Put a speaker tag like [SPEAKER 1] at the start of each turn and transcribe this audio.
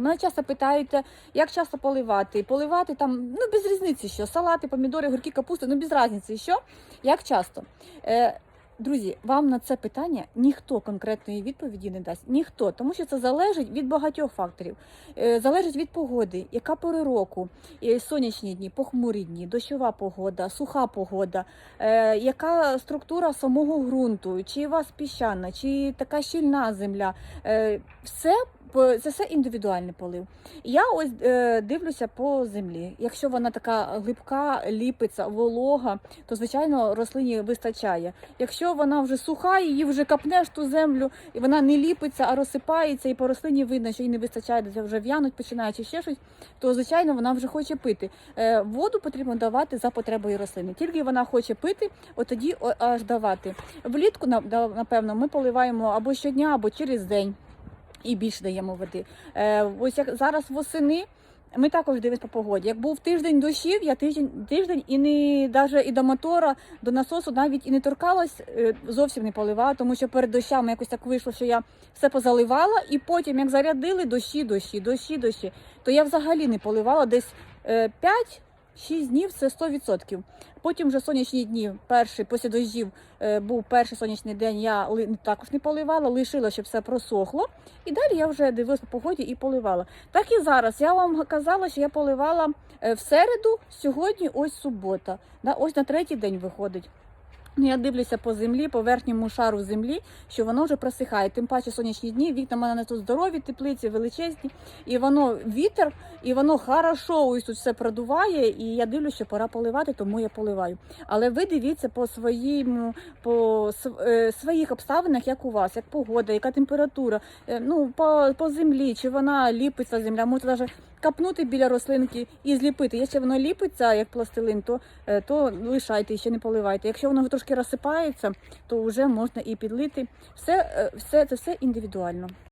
[SPEAKER 1] Мене часто питають, е, як часто поливати. Поливати там, ну без різниці, що салати, помідори, гірки, капуста, ну без різниці, що як часто. Е, Друзі, вам на це питання ніхто конкретної відповіді не дасть. Ніхто, тому що це залежить від багатьох факторів. Е, залежить від погоди, яка пори року, сонячні дні, похмурі дні, дощова погода, суха погода, е, яка структура самого ґрунту, чи у вас піщана, чи така щільна земля. Все це все індивідуальний полив. Я ось е, дивлюся по землі. Якщо вона така глибка, ліпиться, волога, то звичайно рослині вистачає. Якщо вона вже суха, її вже капнеш ту землю, і вона не ліпиться, а розсипається, і по рослині видно, що їй не вистачає, де вже в'януть починає чи ще щось, то звичайно вона вже хоче пити. Е, воду потрібно давати за потребою рослини. Тільки вона хоче пити, от тоді аж давати. Влітку напевно ми поливаємо або щодня, або через день і більше даємо води. Е, ось як зараз восени. Ми також дивимося по погоді. Як був тиждень дощів, я тиждень тиждень і не навіть і до мотора, до насосу навіть і не торкалась, е, зовсім не поливала, тому що перед дощами якось так вийшло, що я все позаливала, і потім, як зарядили дощі, дощі, дощі, дощі, то я взагалі не поливала десь е, 5 6 днів це 100%. Потім вже сонячні дні, перший після дощів е, був перший сонячний день, я ну, також не поливала, лишила, щоб все просохло. І далі я вже дивилася по погоді і поливала. Так і зараз я вам казала, що я поливала е, в середу, сьогодні, ось субота. Ось на третій день виходить. Ну, я дивлюся по землі, по верхньому шару землі, що воно вже просихає. Тим паче сонячні дні, вікна в мене тут здорові, теплиці величезні, і воно вітер, і воно хорошо ось тут все продуває. І я дивлюся, що пора поливати, тому я поливаю. Але ви дивіться по своїм, по е, своїх обставинах, як у вас, як погода, яка температура, е, ну по, по землі, чи вона ліпиться земля, можете навіть капнути біля рослинки і зліпити. Якщо воно ліпиться як пластилин, то, е, то лишайте і ще не поливайте. Якщо воно трошки розсипається, то вже можна і підлити. Все, е, все це все індивідуально.